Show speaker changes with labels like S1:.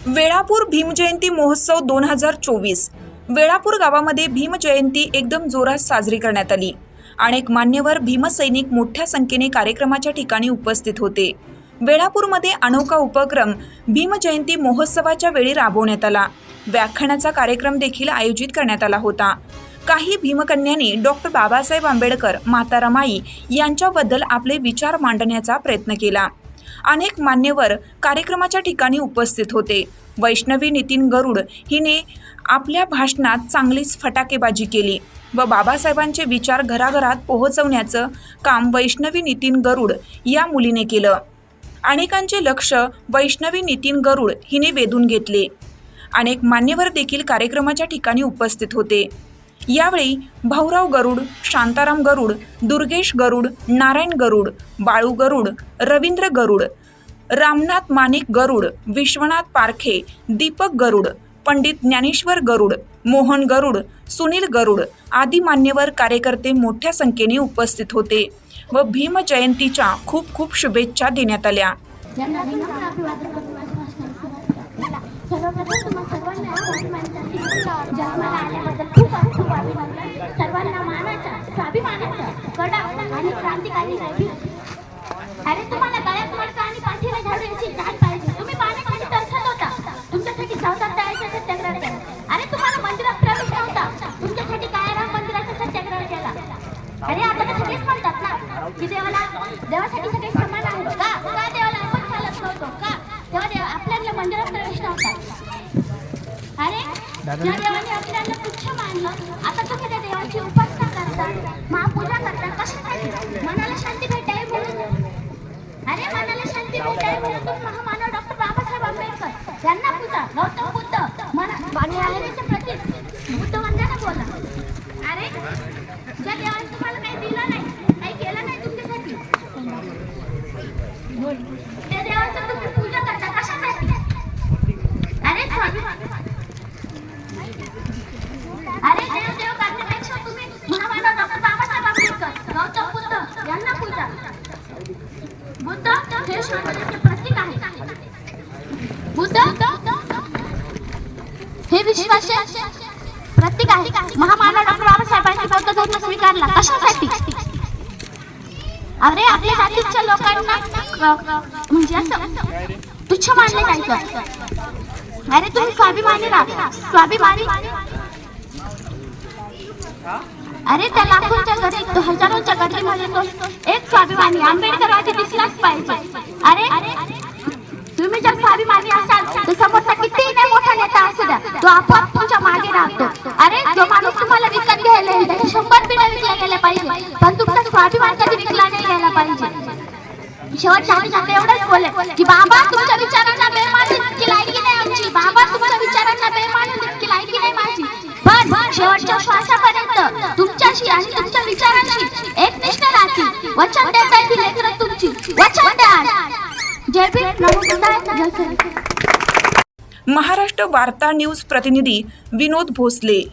S1: वेळापूर भीमजयंती महोत्सव दोन हजार चोवीस. वेळापूर गावामध्ये भीमजयंती एकदम जोरात साजरी करण्यात आली. अनेक मान्यवर भीमसैनिक मोठ्या संख्येने कार्यक्रमाच्या ठिकाणी उपस्थित होते. वेळापूरमध्ये अनोखा उपक्रम भीमजयंती महोत्सवाच्या वेळी राबवण्यात आला. व्याख्यानाचा कार्यक्रम देखील आयोजित करण्यात आला होता. काही भीमकन्यांनी डॉक्टर बाबासाहेब आंबेडकर माता रमाई यांच्याबद्दल आपले विचार मांडण्याचा प्रयत्न केला. अनेक मान्यवर कार्यक्रमाच्या ठिकाणी उपस्थित होते. वैष्णवी नितीन गरुड हिने आपल्या भाषणात चांगलीच फटाकेबाजी केली व बाबासाहेबांचे विचार घराघरात पोहोचवण्याचं काम वैष्णवी नितीन गरुड या मुलीने केलं. अनेकांचे लक्ष वैष्णवी नितीन गरुड हिने वेधून घेतले. अनेक मान्यवर देखील कार्यक्रमाच्या ठिकाणी उपस्थित होते. यावेळी भाऊराव गरुड शांताराम गरुड दुर्गेश गरुड नारायण गरुड बाळू गरुड रवींद्र गरुड रामनाथ माणिक गरुड विश्वनाथ पारखे दीपक गरुड पंडित ज्ञानेश्वर गरुड मोहन गरुड सुनील गरुड आदी मान्यवर कार्यकर्ते मोठ्या संख्येने उपस्थित होते व भीम जयंतीच्या खूप खूप शुभेच्छा देण्यात आल्या.
S2: सर्वांना मानाचा स्वाभिमानाचा कडा आणि क्रांतिकारी नाही अरे तुम्हाला गळ्यात मडका आणि पाठीला झाडू याची जाण पाहिजे. तुम्ही पाण्यासाठी तरसत होता. तुमच्यासाठी जवतात तळायचा सत्याग्रह केला अरे तुम्हाला मंदिरात प्रवेश नव्हता. तुमच्यासाठी कायराम मंदिराचा सत्याग्रह केला. अरे आता तर सगळेच म्हणतात ना की देवाला देवासाठी सगळे समान आहेत. का? का देवाला आपण चालत नव्हतो? का? तेव्हा देव आपल्याला मंदिरात प्रवेश नव्हता. ज्या देवाने आपल्याला तुच्छ मानलं. आता तुम्ही त्या देवाची उपासना करता महापूजा करता कशासाठी मनाला शांती भेटावी म्हणून. अरे मनाला शांती भेटावी म्हणून महामानव डॉक्टर बाबासाहेब आंबेडकर यांना पूजा गौतम बुद्ध मना स्वातंत्र्याचे प्रतीक बुद्ध वंदना बोला अरे ज्या देवाने तुम्हाला काही दिलं नाही काही केलं नाही तुमच्यासाठी त्या देवाचं तुम्ही पूजा करता कशासाठी अरे स्वामी अरे देव देव करण्यापेक्षा तुम्ही महामानव डॉक्टर बाबासाहेब आंबेडकर गौतम बुद्ध यांना पूजा बुद्ध हे शांततेचे प्रतीक आहे बुद्ध हे विश्वाचे प्रतीक आहे. महामानव डॉक्टर बाबासाहेबांनी बौद्ध धर्म स्वीकारला कशासाठी? अरे आपल्या जातीच्या लोकांना म्हणजे असं तुच्छ मानले जायचं. अरे तुम्ही स्वाभिमानी राहा स्वाभिमानी. अरे त्या लाखोंच्या घरी तो हजारोंच्या गर्दीमध्ये तो एक स्वाभिमानी आंबेडकरवादी दिसलाच पाहिजे. अरे तुम्ही जर स्वाभिमानी असाल तर समोर कितीही नाही मोठा नेता असू द्या. तो आपोआप तुमच्या मागे राहतो. अरे जो माणूस तुम्हाला विकत घ्यायला येईल त्याच्या शंभर पिढ्या विकल्या गेल्या पाहिजे. पण तुमचा स्वाभिमान कधी विकला नाही गेला पाहिजे. शेवटच्या एवढंच बोले की बाबा तुमच्या विचारांना इतकी लायकी नाही आमची. बाबा तुमच्या विचारांना इतकी लायकी नाही माझी. पण शेवटच्या श्वासापर्यंत तुमच्याशी आणि तुमच्या विचारांशी एक राहतील. वचन देता येतील लेकरं तुमची. वचन द्या. जय भीम. नमो बुद्धाय. जय
S1: महाराष्ट्र वार्ता न्यूज प्रतिनिधी विनोद भोसले.